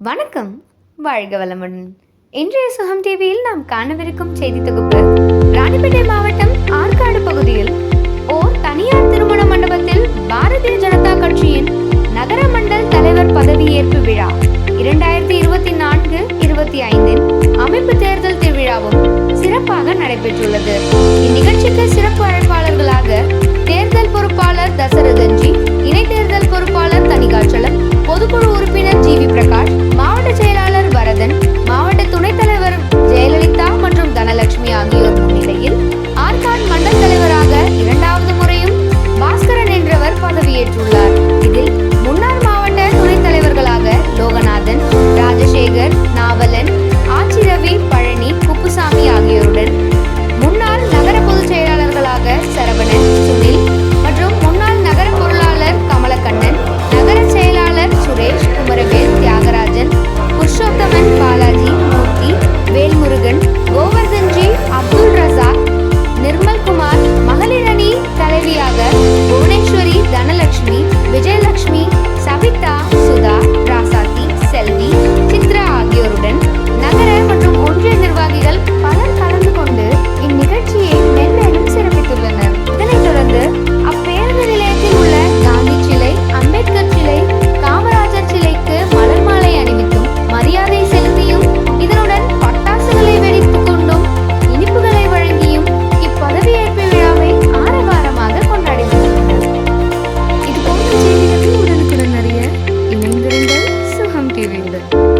வணக்கம் வாழ்க வளமுடன். இன்றைய சுகம் டிவியில் நாம் காணவிருக்கும் செய்தி தொகுப்பு ராணிப்பேட்டை மாவட்டம் ஆற்காடு பகுதியில் ஓர் தனியார் திருமண மண்டபத்தில் பாரதிய ஜனதா கட்சியின் நகர மண்டல் தலைவர் பதவியேற்பு விழா இரண்டாயிரத்தி இருபத்தி நான்கு இருபத்தி ஐந்தின் அமைப்பு தேர்தல் திருவிழாவும் சிறப்பாக நடைபெற்றுள்ளது. இந்நிகழ்ச்சிக்கு சிறப்பு அழைப்பாளர்களாக மகளிரணி தலைவியாக புவனேஸ்வரி தனலட்சுமி ടി വിയുടെ